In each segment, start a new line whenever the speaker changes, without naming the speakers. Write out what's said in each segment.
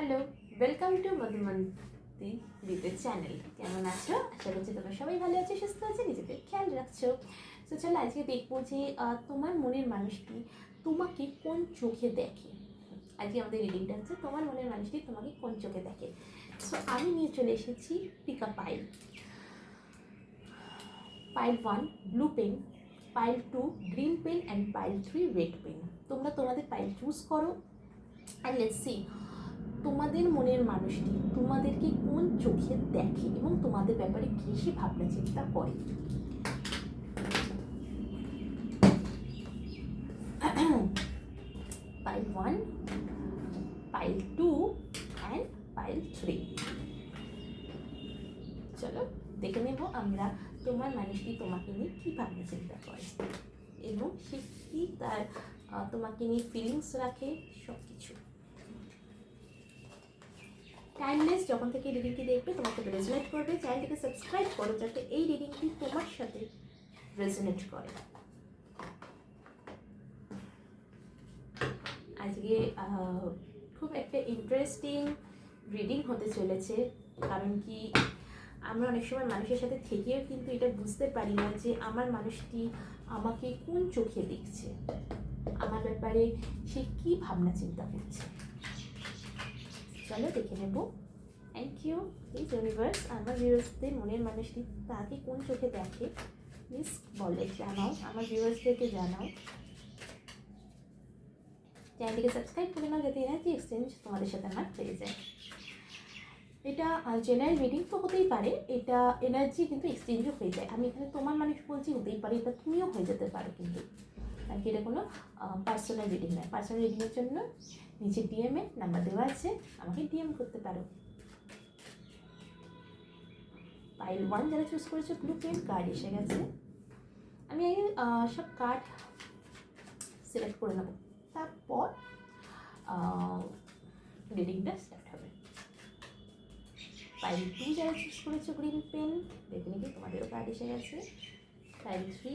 Hello welcome to Madhumanti দিতের channel কেমন আছো? আশা করছি তোমরা সবাই ভালো আছো, সুস্থ আছো নিজেদের খেয়াল রাখছো। তো চলো আজকে দেখব যে তোমার মনের মানুষটি তোমাকে কোন চোখে দেখে? আজকে আমাদের রিডিংটা হচ্ছে, তোমার মনের মানুষটি তোমাকে কোন চোখে দেখে? সো আমি নিয়ে চলে এসেছি pick a pile pile one blue pen pile two green pen and pile three red pen তোমরা তোমাদের পাইল চুজ করো। আর লেটস সি তোমাদের মনের মানুষটি তোমাদেরকে কোন চোখে দেখে এবং তোমাদের ব্যাপারে কী সে ভাবনা চিন্তা করে? Pile one pile two and pile three চলো, দেখে নেব আমরা তোমার মানুষটি তোমাকে নিয়ে কী ভাবনা চিন্তা করে। এবং সে কী তার তোমাকে নিয়ে ফিলিংস রাখে সব কিছু টাইমলেস যখন থেকে রিডিংটি দেখবে, তোমাকে রেজনেট করবে। চ্যানেলটিকে সাবস্ক্রাইব করো যাতে এই রিডিংটি তোমার সাথে রেজনেট করে। আজকে খুব একটা ইন্টারেস্টিং রিডিং হতে চলেছে। কারণ কি, আমরা অনেক সময় মানুষের সাথে থেকেও কিন্তু এটা বুঝতে পারি না যে আমার মানুষটি আমাকে কোন চোখে দেখছে। আমার ব্যাপারে সে কী ভাবনা চিন্তা করছে? চলো, দেখে নেব। থ্যাংক ইউ এই ইউনিভার্স আমার ভিউয়ার্সদের মনের মানুষটি তাকে কোন চোখে দেখে? প্লিজ বলে, জানাও, আমার ভিউয়ার্সদেরকে জানাও। চ্যানেলটিকে সাবস্ক্রাইব করে নাও, যাতে এনার্জি এক্সচেঞ্জ তোমাদের সাথে আমার হয়ে যায়। এটা জেনারেল মিটিং তো হতেই পারে। এটা এনার্জি কিন্তু এক্সচেঞ্জও হয়ে যায়। আমি এখানে তোমার মানুষ বলছি, হতেই পারে, এটা তুমিও হয়ে যেতে পারো কিন্তু। কারণ কি, এটা কোনো পার্সোনাল রিডিং নয়। পার্সোনাল রিডিংয়ের জন্য নিচে ডিএমে নাম্বার দেওয়া আছে, আমাকে ডিএম করতে পারো। পাইল ওয়ান যারা চুজ করেছে ব্লু প্রিন্ট কার্ড এসে গেছে। আমি আগে সব কার্ড সিলেক্ট করে নেব। তারপর রিডিংটা স্টার্ট হবে। পাইল টু যারা চুজ করেছ গ্রিন পেন দেখে নিবি তোমাদেরও কার্ড এসে গেছে। পাইল থ্রি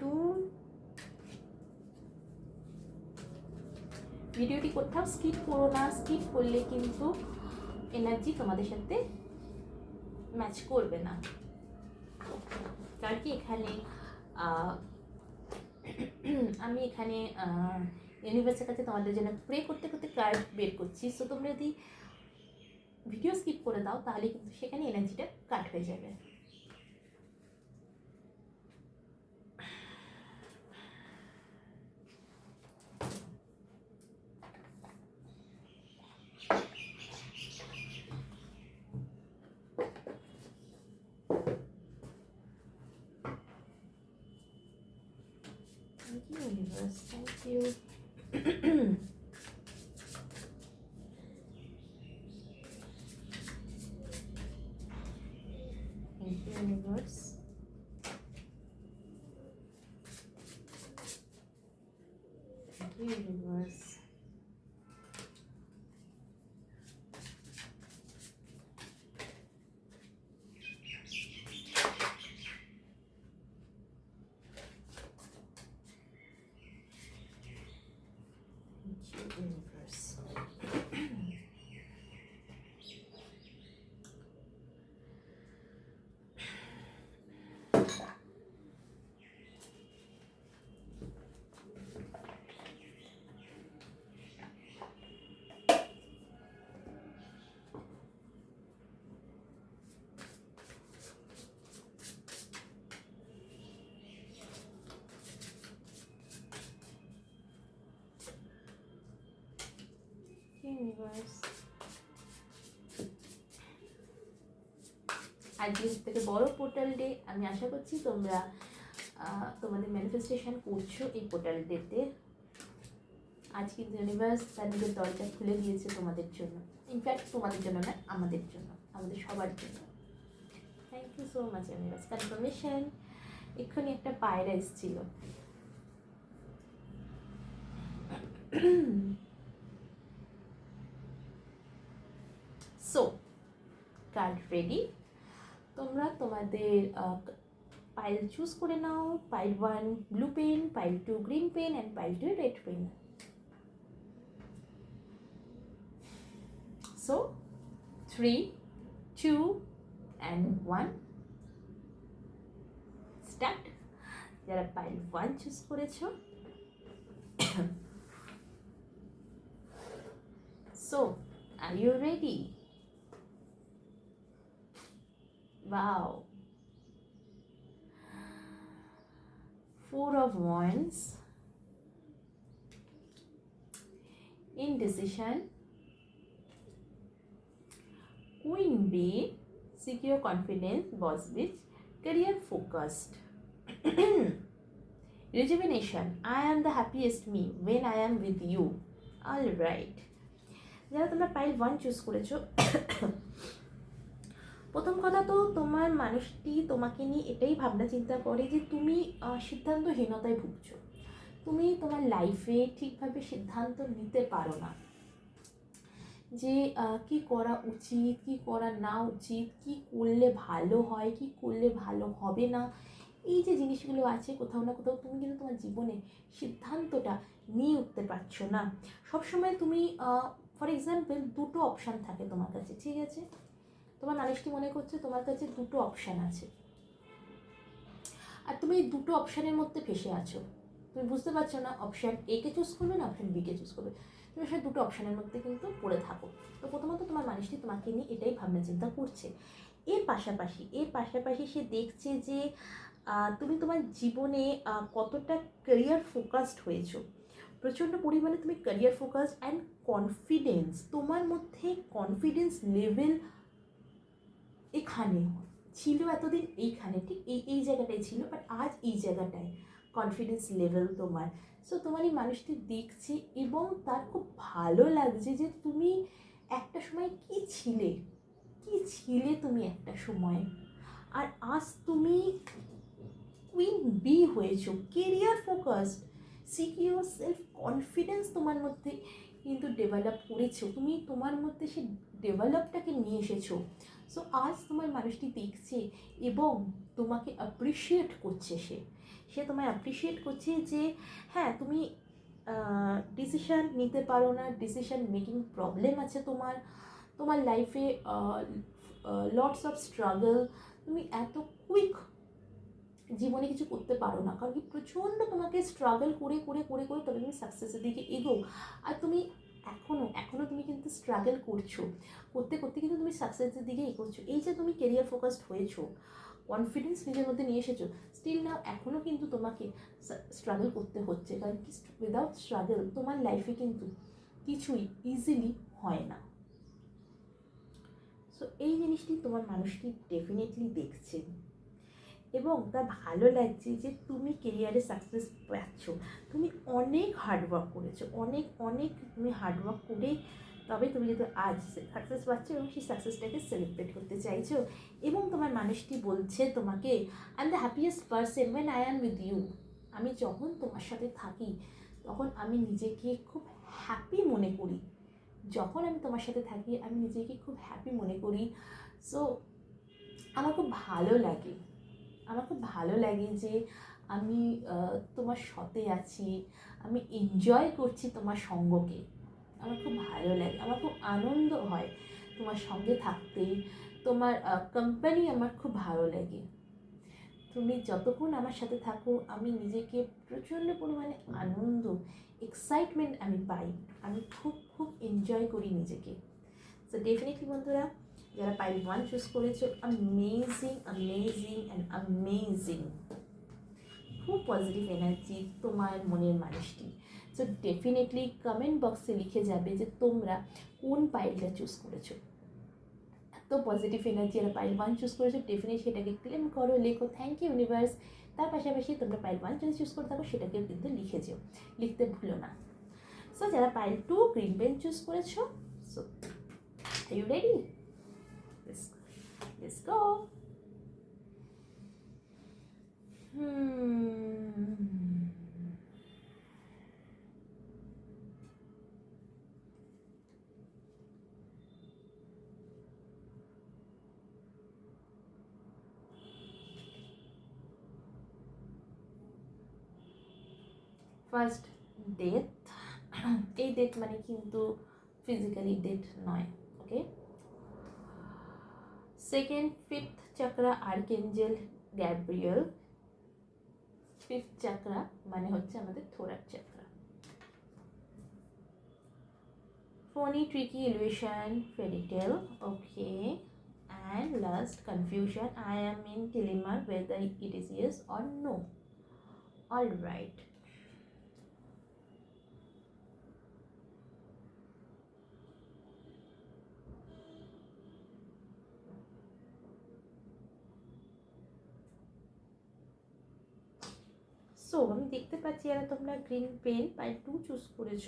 টু ভিডিওটি কোথাও স্কিপ করো না স্কিপ করলে কিন্তু এনার্জি তোমাদের সাথে ম্যাচ করবে না। কারণ কি এখানে আমি এখানে ইউনিভার্সের কাছে তোমাদের জন্য প্রে করতে করতে কার্ড বের করছি। সো তোমরা যদি ভিডিও স্কিপ করে দাও, তাহলে কিন্তু সেখানে এনার্জিটা কাট হয়ে যাবে। Universe. Thank you. Thank you, universe. Thank you, universe. Thank you, universe. Universe আজকে থেকে বড় পোর্টাল ডে আমি আশা করছি তোমরা তোমাদের ম্যানিফেস্টেশন করছ এই পোর্টাল ডেতে আজ কিন্তু ইউনিভার্স তার নিজের দরজা খুলে দিয়েছে তোমাদের জন্য। ইনফ্যাক্ট তোমাদের জন্য না, আমাদের জন্য, আমাদের সবার জন্য। Thank you so much universe confirmation এক্ষুনি একটা পায়রা এসেছিল সো কার্ড রেডি তোমরা তোমাদের পাইল চুজ করে নাও। Pile one blue pen pile two green pen and pile two red pen so three two and one start যারা পাইল ওয়ান চুজ করেছ। So are you ready Wow. Four of Wands. Indecision. Queen B. Secure confidence. Boss bitch. Career focused. Rejuvenation. I am the happiest me when I am with you. All right. যারা তোমরা pile one choose করেছো প্রথম কথা তো তোমার মানুষটি তোমাকে নিয়ে এটাই ভাবনা চিন্তা করে যে তুমি সিদ্ধান্তহীনতায় ভুগছো। তুমি তোমার লাইফে ঠিকভাবে সিদ্ধান্ত নিতে পারো না। যে কি করা উচিত, কি করা না উচিত, কি করলে ভালো হয়, কি করলে ভালো হবে না, এই যে জিনিসগুলো আছে কোথাও না কোথাও তুমি কিন্তু তোমার জীবনে সিদ্ধান্তটা নিয়ে উঠতে পারছ না। সবসময় তুমি ফর এক্সাম্পল দুটো অপশান থাকে তোমার কাছে, ঠিক আছে? তোমার মানুষটি মনে করছে তোমার কাছে দুটো অপশান আছে। আর তুমি এই দুটো অপশানের মধ্যে ফেসে আছো। তুমি বুঝতে পারছ না অপশান এ কে চুজ করবে না অপশান বি কে চুজ করবে। তুমি সে দুটো অপশানের মধ্যে কিন্তু পড়ে থাকো। তো প্রথমত তোমার মানুষটি তোমাকে নিয়ে এটাই ভাবনা চিন্তা করছে। এর পাশাপাশি এর পাশাপাশি সে দেখছে যে তুমি তোমার জীবনে কতটা ক্যারিয়ার ফোকাসড হয়েছো। প্রচণ্ড পরিমাণে তুমি ক্যারিয়ার ফোকাস অ্যান্ড কনফিডেন্স তোমার মধ্যে কনফিডেন্স লেভেল এখানে ছিল এতদিন এইখানে, ঠিক এই এই জায়গাটায় ছিল বাট আজ এই জায়গাটায় কনফিডেন্স লেভেল তোমার। সো তোমার এই মানুষটি দেখছে এবং তার খুব ভালো লাগছে যে তুমি একটা সময় কি ছিলে? কি ছিলে তুমি একটা সময়? আর আজ তুমি কুইন বি হয়েছো career focus secure self confidence তোমার মধ্যে কিন্তু ডেভেলপ করেছ। তুমি তোমার মধ্যে সে ডেভেলপটাকে নিয়ে এসেছ। সো আজ তোমার মানুষটি দেখছে এবং তোমাকে অ্যাপ্রিসিয়েট করছে সে। সে তোমায় অ্যাপ্রিসিয়েট করছে যে হ্যাঁ তুমি ডিসিশান নিতে পারো না ডিসিশান মেকিং প্রবলেম আছে তোমার। তোমার লাইফে লটস অফ স্ট্রাগল তুমি এত কুইক জীবনে কিছু করতে পারো না। কারণ কি প্রচণ্ড তোমাকে স্ট্রাগল করে করে করে করে তবে তুমি সাকসেসের দিকে এগো আর তুমি এখনও এখনও তুমি কিন্তু স্ট্রাগল করছ। করতে করতে কিন্তু তুমি সাকসেসের দিকে এগোচ্ছো। এই যে তুমি কেরিয়ার ফোকাসড হয়েছো কনফিডেন্স নিজের মধ্যে নিয়ে এসেছ স্টিল নাও এখনও কিন্তু তোমাকে স্ট্রাগল করতে হচ্ছে। কারণ কি উইদাউট স্ট্রাগল তোমার লাইফে কিন্তু কিছুই ইজিলি হয় না। সো এই জিনিসটি তোমার মানুষটি ডেফিনেটলি দেখছে? এবং তার ভালো লাগছে যে তুমি কেরিয়ারে সাকসেস পাচ্ছ। তুমি অনেক হার্ডওয়ার্ক করেছ, অনেক অনেক তুমি হার্ডওয়ার্ক করে তবে তুমি যেহেতু আজ সাকসেস পাচ্ছ এবং সেই সাকসেসটাকে সেলিব্রেট করতে চাইছো এবং তোমার মানুষটি বলছে তোমাকে I am the happiest person when I am with you আমি যখন তোমার সাথে থাকি, তখন আমি নিজেকে খুব হ্যাপি মনে করি। যখন আমি তোমার সাথে থাকি, আমি নিজেকে খুব হ্যাপি মনে করি। সো আমার খুব ভালো লাগে। আমার খুব ভালো লাগে যে আমি তোমার সাথে আছি, আমি এনজয় করছি তোমার সঙ্গকে। আমার খুব ভালো লাগে, আমার খুব আনন্দ হয় তোমার সঙ্গে থাকতে। তোমার কোম্পানি আমার খুব ভালো লাগে। তুমি যতক্ষণ আমার সাথে থাকো, আমি নিজেকে প্রচণ্ড পরিমাণে আনন্দ এক্সাইটমেন্ট আমি পাই। আমি খুব খুব এনজয় করি নিজেকে। সো ডেফিনেটলি বন্ধুরা যারা পাইল ওয়ান চুজ করেছ অ্যামেজিং অ্যামেজিং অ্যান্ড অ্যামেজিং খুব পজিটিভ এনার্জি তোমার মনের মানুষটি সো ডেফিনেটলি কমেন্ট বক্সে লিখে যাবে যে তোমরা কোন পাইলটা চুজ করেছ। এত পজিটিভ এনার্জি আর পাইল ওয়ান চুজ করেছ ডেফিনেটলি সেটাকে ক্লেম করো, লেখো থ্যাংক ইউ ইউনিভার্স তার পাশাপাশি তোমরা পাইল ওয়ান যদি চুজ করে থাকো, সেটাকেও কিন্তু লিখে যেও। লিখতে ভুলো না। সো যারা pile two green pen choose করেছ so you ready let's go Hmm. First death এই ডেথ মানে কিন্তু ফিজিক্যালি ডেথ নয় ওকে second fifth chakra archangel Gabriel fifth chakra মানে হচ্ছে আমাদের throat chakra phony tricky illusion fairytale okay and last confusion i am in dilemma whether it is yes or no all right so আমি দেখতে পাচ্ছি আর তোমরা green pen by two choose করেছ।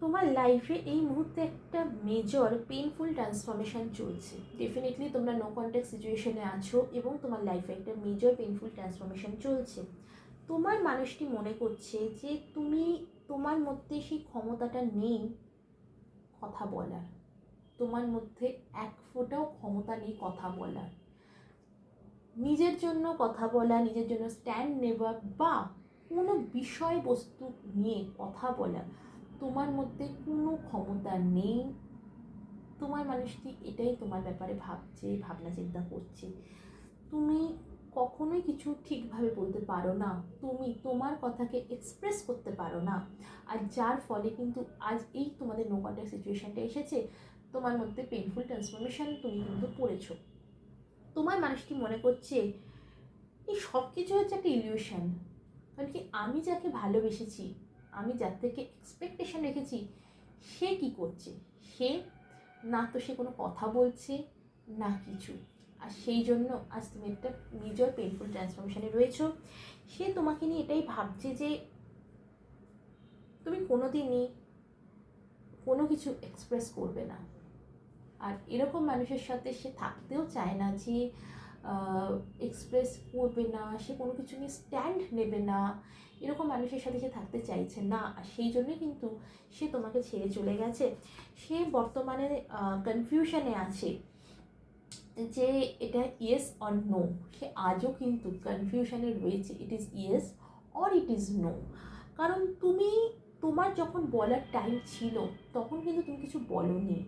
তোমার লাইফে এই মুহূর্তে একটা মেজর পেনফুল ট্রান্সফরমেশন চলছে। ডেফিনেটলি তোমরা নো কন্ট্যাক্ট সিচুয়েশনে আছো এবং তোমার লাইফে একটা মেজর পেনফুল ট্রান্সফরমেশন চলছে। তোমার মানুষটি মনে করছে যে তুমি, তোমার মধ্যে সেই ক্ষমতাটা নেই কথা বলার। তোমার মধ্যে এক ফোঁটাও ক্ষমতা নেই কথা বলার। নিজের জন্য কথা বলা, নিজের জন্য স্ট্যান্ড নেওয়া বা কোনো বিষয়বস্তু নিয়ে কথা বলা, তোমার মধ্যে কোনো ক্ষমতা নেই। তোমার মানুষটি এটাই তোমার ব্যাপারে ভাবছে, ভাবনা চিন্তা করছে। তুমি কখনোই কিছু ঠিকভাবে বলতে পারো না। তুমি তোমার কথাকে এক্সপ্রেস করতে পারো না। আর যার ফলে কিন্তু আজ এই তোমাদের নো কন্ট্যাক্ট সিচুয়েশানটা এসেছে, তোমার মধ্যে পেনফুল ট্রান্সফরমেশন তুমি কিন্তু পড়েছো। তোমার মানুষটি মনে করছে? এই সব কিছু হচ্ছে একটা ইলিউশন কারণ কি আমি যাকে ভালোবেসেছি, আমি যার থেকে এক্সপেকটেশন রেখেছি, সে কি করছে? সে না তো সে কোনো কথা বলছে, না কিছু। আর সেই জন্য আজ তুমি একটা মেজর পেনফুল ট্রান্সফরমেশনে রয়েছো। সে তোমাকে নিয়ে এটাই ভাবছে যে তুমি কোনো দিনই কোনো কিছু এক্সপ্রেস করবে না। আর এরকম মানুষের সাথে সে থাকতেও চায় না যে এক্সপ্রেস করবে না, সে কোনো কিছু নিয়ে স্ট্যান্ড নেবে না। এরকম মানুষের সাথে সে থাকতে চাইছে না। আর সেই জন্যই কিন্তু সে তোমাকে ছেড়ে চলে গেছে। সে বর্তমানে কনফিউশনে আছে যে এটা ইয়েস অর নো সে আজও কিন্তু কনফিউশনে রয়েছে it is yes or it is no কারণ তুমি, তোমার যখন বলার টাইম ছিল, তখন কিন্তু তুমি কিছু বলনি।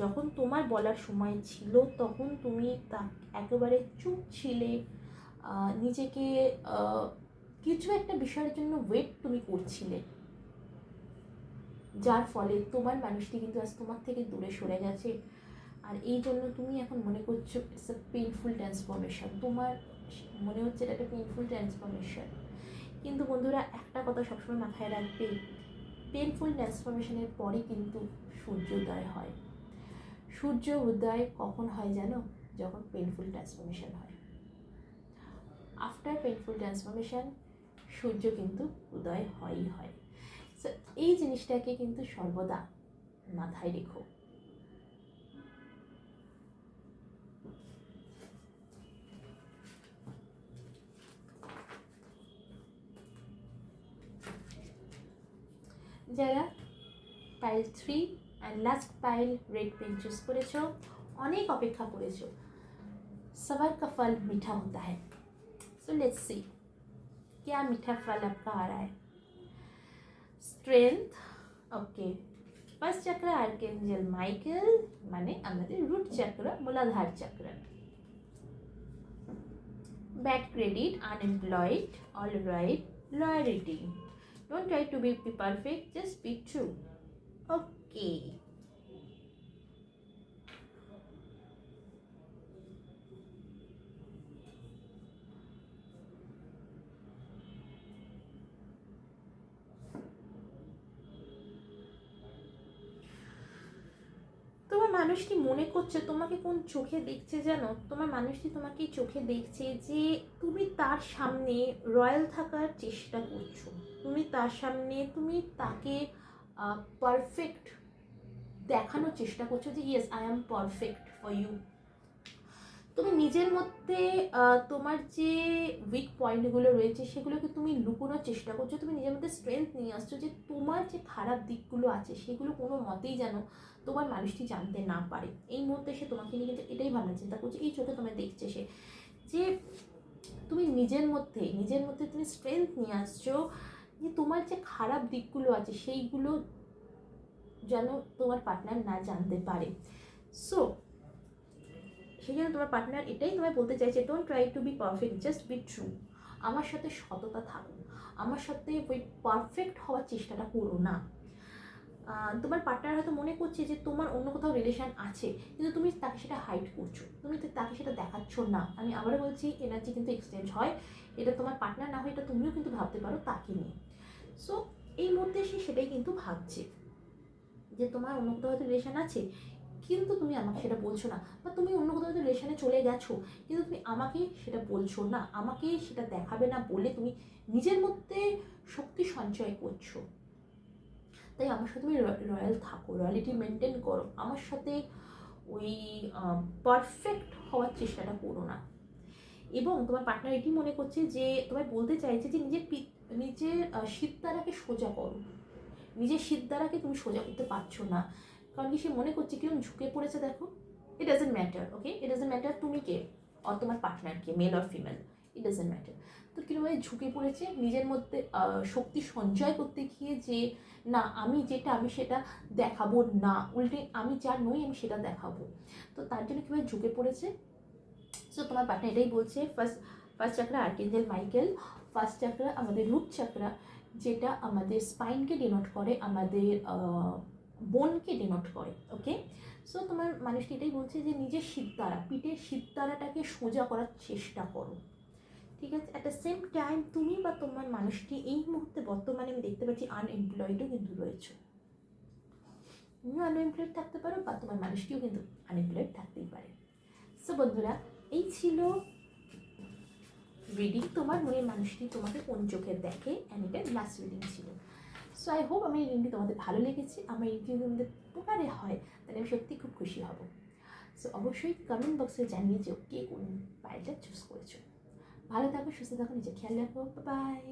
যখন তোমার বলার সময় ছিল, তখন তুমি তা একেবারে চুপ ছিলে। নিজেকে কিছু একটা বিষয়ের জন্য ওয়েট তুমি করছিলে। যার ফলে তোমার মানুষটি কিন্তু আজ তোমার থেকে দূরে সরে গেছে। আর এই জন্য তুমি এখন মনে করছ ইটস এ পেনফুল ট্রান্সফরমেশন তোমার মনে হচ্ছে এটা একটা পেনফুল ট্রান্সফরমেশন কিন্তু বন্ধুরা, একটা কথা সবসময় মাথায় রাখবে পেনফুল ট্রান্সফরমেশনের পরে কিন্তু সূর্যোদয় হয়। সূর্য উদয় কখন হয় জানো? যখন পেনফুল ট্রান্সফরমেশন হয়। আফটার পেনফুল ট্রান্সফরমেশন সূর্য কিন্তু উদয় হয়ই হয়। সো এই জিনিসটাকে কিন্তু সর্বদা মাথায় রেখো। যারা pile three and last pile red pen choose করেছো অনেক অপেক্ষা করেছো सबर का फल मीठा होता है सो लेट्स सी क्या मीठा फल आपका आ रहा है স্ট্রেংথ ওকে ফার্স্ট চক্র আর্কেঞ্জেল মাইকেল মানে আমাদের root chakra Muladhara chakra bad credit unemployed all right loyalty don't try to be perfect just be true okay কে? মানুষটি মনে করছে, তোমাকে কোন চোখে দেখছে যেন তোমার মানুষটি তোমাকে চোখে দেখছে যে তুমি তার সামনে রয়্যাল থাকার চেষ্টা করছ? তুমি তার সামনে, তুমি তাকে পারফেক্ট দেখানোর চেষ্টা করছ যে yes I am perfect for you তুমি নিজের মধ্যে তোমার যে উইক পয়েন্টগুলো রয়েছে, সেগুলোকে তুমি লুকোনোর চেষ্টা করছ। তুমি নিজের মধ্যে স্ট্রেংথ নিয়ে আসছো যে, তোমার যে খারাপ দিকগুলো আছে, সেগুলো কোনো মতেই যেন তোমার মানুষটি জানতে না পারে। এই মুহূর্তে সে তোমাকে নিয়ে কিন্তু এটাই ভাবনা চিন্তা করছে। এই চোখে তোমায় দেখছে সে যে, তুমি নিজের মধ্যে নিজের মধ্যে তুমি স্ট্রেংথ নিয়ে আসছো যে, তোমার যে খারাপ দিকগুলো আছে, সেইগুলো যেন তোমার পার্টনার না জানতে পারে। সো সেই জন্য তোমার পার্টনার এটাই তোমায় বলতে চাইছে don't try to be perfect just be true আমার সাথে সততা থাকো। আমার সাথে ওই পারফেক্ট হওয়ার চেষ্টাটা করো না। তোমার পার্টনার হয়তো মনে করছে যে তোমার অন্য কোথাও রিলেশন আছে, কিন্তু তুমি তাকে সেটা হাইড করছ। তুমি তাকে সেটা দেখাচ্ছ না। আমি আবারও বলছি এনার্জি কিন্তু এক্সচেঞ্জ হয়। এটা তোমার পার্টনার না হয় এটা তুমিও কিন্তু ভাবতে পারো তাকে নিয়ে। সো এই মুহূর্তে সে সেটাই কিন্তু ভাবছে। যে তোমার অন্য কোথাও হয়তো রিলেশন আছে কিন্তু তুমি আমাকে সেটা বলছো না। বা তুমি অন্য কোথাও হয়তো রিলেশনে চলে গেছো কিন্তু তুমি আমাকে সেটা বলছো না। আমাকে সেটা দেখাবে না বলে তুমি নিজের মধ্যে শক্তি সঞ্চয় করছ। তাই আমার সাথে তুমি রয়্যাল থাকো রয়্যালিটি মেনটেন করো। আমার সাথে ওই পারফেক্ট হওয়ার চেষ্টাটা করো না। এবং তোমার পার্টনার এটি মনে করছে যে তোমায় বলতে চাইছে যে নিজের নিজের আহ, সিদ্ধারাকে সোজা করো। নিজের সিদ্ধারাকে তুমি সোজা করতে পারছ না। কারণ কি সে মনে করছে কীরকম ঝুঁকে পড়েছে দেখো? It doesn't matter okay it doesn't matter তুমি কে আর তোমার partner K male or female it doesn't matter তো কীরকম ঝুঁকে পড়েছে? নিজের মধ্যে শক্তি সঞ্চয় করতে গিয়ে যে, না, আমি যেটা, আমি সেটা দেখাবো না। উল্টে আমি যা নই, আমি সেটা দেখাবো। তো তার জন্য কীভাবে ঝুঁকে পড়েছে? সো তোমার পার্টনার এটাই বলছে first first chakra archangel Michael first chakra আমাদের রুট চাকরা যেটা আমাদের স্পাইনকে ডিনোট করে, আমাদের বোনকে ডিনোট করে ওকে সো তোমার মানুষটি এটাই বলছে যে নিজের সিদ্ধারা পিঠের সিদ্ধারাটাকে সোজা করার চেষ্টা করো, ঠিক আছে? অ্যাট দ্য সেম টাইম তুমি বা তোমার মানুষটি এই মুহূর্তে বর্তমানে আমি দেখতে পাচ্ছি আনএমপ্লয়েডও কিন্তু রয়েছে। তুমিও আনএমপ্লয়েড থাকতে পারো বা তোমার মানুষটিও কিন্তু আনএমপ্লয়েড থাকতেই পারে। সো বন্ধুরা, এই ছিল রিডিং তোমার মনের মানুষটি তোমাকে কোন চোখে দেখে? অ্যান্ড লাস্ট রিডিং ছিল। সো আই হোপ আমার এই রিডিংটি তোমাদের ভালো লেগেছে। আমার এই রিডিং তোমাদের উপকারে হয়, তাহলে আমি সত্যি খুব খুশি হব। সো অবশ্যই কমেন্ট বক্সে জানিয়ে যে কে কোন পাইলটা চুজ করেছ। ভালো থাকো, সুস্থ থাকো, নিজের খেয়াল রাখো। বাই